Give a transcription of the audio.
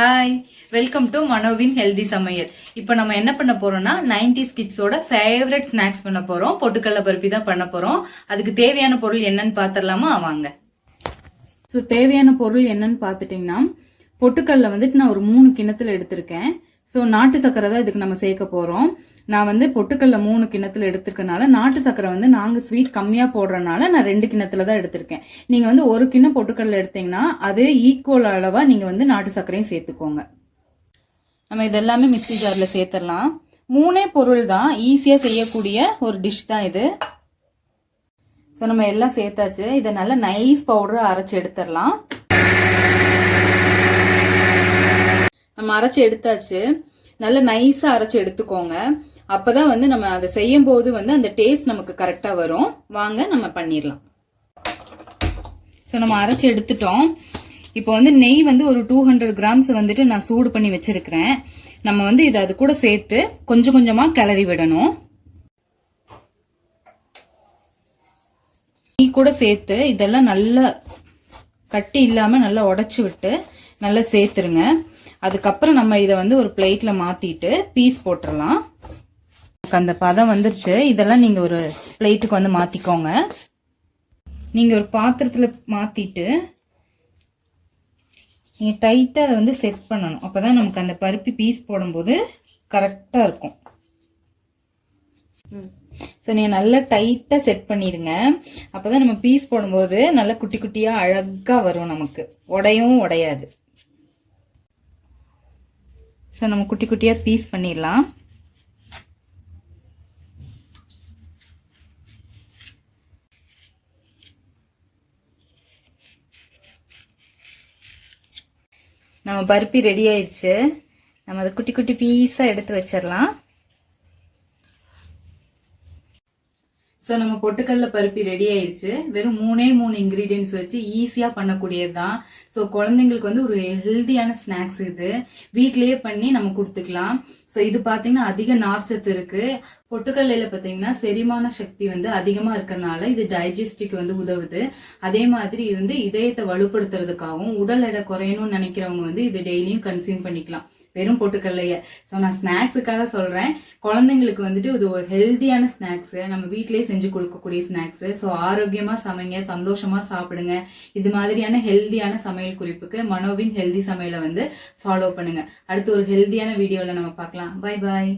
Hi welcome to மனோவின் healthy சமையல் இப்போ நம்ம என்ன பண்ண போறோம்னா 90s கிட்ஸோட ஃபேவரட் ஸ்நாக்ஸ் பண்ண போறோம். பொட்டுக்கடலை பருப்பி தான் பண்ண போறோம். அதுக்கு தேவையான பொருள் என்னன்னு பாத்திரலாமா வாங்க. ஸோ தேவையான பொருள் என்னன்னு பார்த்துட்டிங்கன்னா பொட்டுக்கடல வந்துட்டு நான் ஒரு மூணு கிணத்துல எடுத்திருக்கேன். ஸோ நாட்டு சக்கரை தான் இதுக்கு நம்ம சேர்க்க போகிறோம் நான் வந்து பொட்டுக்கடலை மூணு கிண்ணத்துல எடுத்திருக்கனால நாட்டு சக்கரை வந்து நாங்கள் ஸ்வீட் கம்மியாக போடுறதுனால நான் ரெண்டு கிண்ணத்துல தான் எடுத்திருக்கேன். நீங்கள் வந்து ஒரு கிண்ணம் பொட்டுக்கடலை எடுத்தீங்கன்னா அது ஈக்குவல் அளவாக நீங்கள் வந்து நாட்டு சர்க்கரையும் சேர்த்துக்கோங்க. நம்ம இதெல்லாமே மிக்சி ஜாரில் சேர்த்துடலாம். மூணே பொருள் தான் ஈஸியாக செய்யக்கூடிய ஒரு டிஷ் தான் இது. ஸோ நம்ம எல்லாம் சேர்த்தாச்சு. இதை நல்லா நைஸ் பவுடர் அரைச்சி எடுத்துடலாம். நம்ம அரைச்சி எடுத்தாச்சு. நல்லா நைஸா அரைச்சு எடுத்துக்கோங்க. அப்பதான் வந்து நம்ம அதை செய்யும் போது வந்து அந்த டேஸ்ட் நமக்கு கரெக்டா வரும். வாங்க நம்ம பண்ணிடலாம். ஸோ நம்ம அரைச்சி எடுத்துட்டோம். இப்போ வந்து நெய் வந்து ஒரு டூ ஹண்ட்ரட் கிராம்ஸ் வந்துட்டு நான் சூடு பண்ணி வச்சிருக்கிறேன். நம்ம வந்து இதை அது கூட சேர்த்து கொஞ்சம் கொஞ்சமா கிளறி விடணும். நெய் கூட சேர்த்து இதெல்லாம் நல்லா கட்டி இல்லாம நல்லா உடைச்சு விட்டு நல்லா சேர்த்துருங்க. அதுக்கப்புறம் நம்ம இதை வந்து ஒரு பிளேட்ல மாத்திட்டு பீஸ் போட்டுடலாம் அந்த பதம் வந்துருச்சு. இதெல்லாம் நீங்க ஒரு பிளேட்டுக்கு வந்து மாத்திக்கோங்க. நீங்க ஒரு பாத்திரத்துல மாத்திட்டு நீங்க டைட்டா அதை வந்து செட் பண்ணணும். அப்பதான் நமக்கு அந்த பருப்பி பீஸ் போடும்போது கரெக்டா இருக்கும். ஸோ நீங்கள் நல்லா டைட்டாக செட் பண்ணிடுங்க. அப்போதான் நம்ம பீஸ் போடும்போது நல்லா குட்டி குட்டியாக அழகாக வரும் நமக்கு. உடையவும் உடையாது. ஸோ நம்ம குட்டி குட்டியாக பீஸ் பண்ணிடலாம். நம்ம பருப்பி ரெடி ஆயிடுச்சு. நம்ம அதை குட்டி குட்டி பீஸாக எடுத்து வச்சிடலாம். ஸோ நம்ம பொட்டுக்கடல பருப்பி ரெடி ஆயிடுச்சு வெறும் மூணே மூணு இன்கிரீடியன்ஸ் வச்சு ஈஸியாக பண்ணக்கூடியது தான் ஸோ குழந்தைங்களுக்கு வந்து ஒரு ஹெல்த்தியான ஸ்நாக்ஸ் இது. வீட்லயே பண்ணி நம்ம கொடுத்துக்கலாம். ஸோ இது பார்த்தீங்கன்னா அதிக நார்ச்சத்து இருக்கு. பொட்டுக்கல்லையில பார்த்தீங்கன்னா செரிமான சக்தி வந்து அதிகமாக இருக்கறனால இது டைஜஸ்டிக்கு வந்து உதவுது. அதே மாதிரி இருந்து இதயத்தை வலுப்படுத்துறதுக்காகவும் உடல் எடை குறையணும்னு நினைக்கிறவங்க வந்து இது டெய்லியும் கன்சியூம் பண்ணிக்கலாம். வெறும் பொட்டுக்கல்லைய ஸோ நான் ஸ்நாக்ஸுக்காக சொல்கிறேன் குழந்தைங்களுக்கு வந்துட்டு இது ஒரு ஹெல்தியான ஸ்நாக்ஸு நம்ம வீட்லயே செஞ்சு கொடுக்கக்கூடிய ஸ்நாக்ஸு ஸோ ஆரோக்கியமாக சமைங்க சந்தோஷமாக சாப்பிடுங்க. இது மாதிரியான ஹெல்தியான சமையல் குறிப்புக்கு மனோவின் ஹெல்தி சமையலை வந்து ஃபாலோ பண்ணுங்கள் அடுத்து ஒரு ஹெல்தியான வீடியோவில் நம்ம பார்க்கலாம். Bye bye